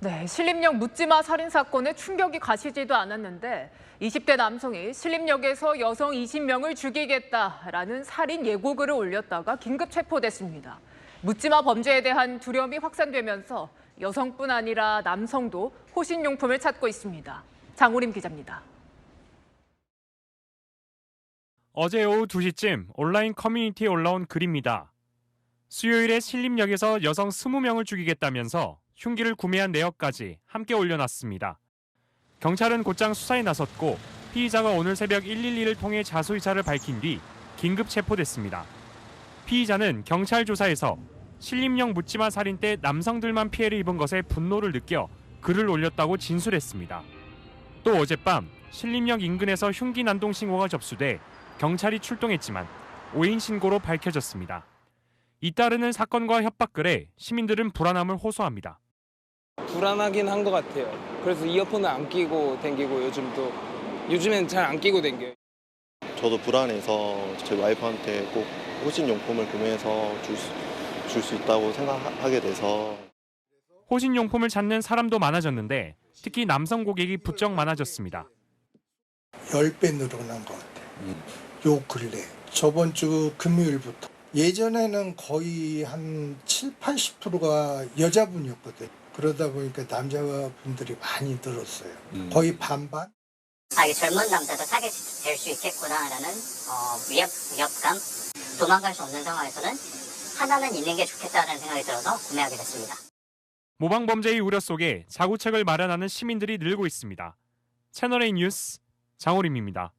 네, 신림역 묻지마 살인 사건에 충격이 가시지도 않았는데 20대 남성이 신림역에서 여성 20명을 죽이겠다라는 살인 예고글을 올렸다가 긴급 체포됐습니다. 묻지마 범죄에 대한 두려움이 확산되면서 여성뿐 아니라 남성도 호신용품을 찾고 있습니다. 장우림 기자입니다. 어제 오후 2시쯤 온라인 커뮤니티에 올라온 글입니다. 수요일에 신림역에서 여성 20명을 죽이겠다면서 흉기를 구매한 내역까지 함께 올려놨습니다. 경찰은 곧장 수사에 나섰고 피의자가 오늘 새벽 112를 통해 자수 의사를 밝힌 뒤 긴급 체포됐습니다. 피의자는 경찰 조사에서 신림역 묻지마 살인 때 남성들만 피해를 입은 것에 분노를 느껴 글을 올렸다고 진술했습니다. 또 어젯밤 신림역 인근에서 흉기 난동 신고가 접수돼 경찰이 출동했지만 오인 신고로 밝혀졌습니다. 잇따르는 사건과 협박글에 시민들은 불안함을 호소합니다. 불안하긴 한 것 같아요. 그래서 이어폰을 안 끼고 댕기고 요즘도 요즘엔 잘 안 끼고 댕겨요. 저도 불안해서 저희 와이프한테 꼭 호신용품을 구매해서 줄 수, 줄수 있다고 생각하게 돼서 호신용품을 찾는 사람도 많아졌는데 특히 남성 고객이 부쩍 많아졌습니다. 10배 늘어난 것 같아요. 요 근래. 저번 주 금요일부터. 예전에는 거의 한 7, 80%가 여자분이었거든요. 그러다 보니까 남자분들이 많이 늘었어요. 거의 반반? 아, 이 젊은 남자도 타겟이 될 수 있겠구나라는 어, 위협, 위협감, 도망갈 수 없는 상황에서는 하나는 있는 게 좋겠다는 생각이 들어서 구매하게 됐습니다. 모방 범죄의 우려 속에 자구책을 마련하는 시민들이 늘고 있습니다. 채널A 뉴스 장호림입니다.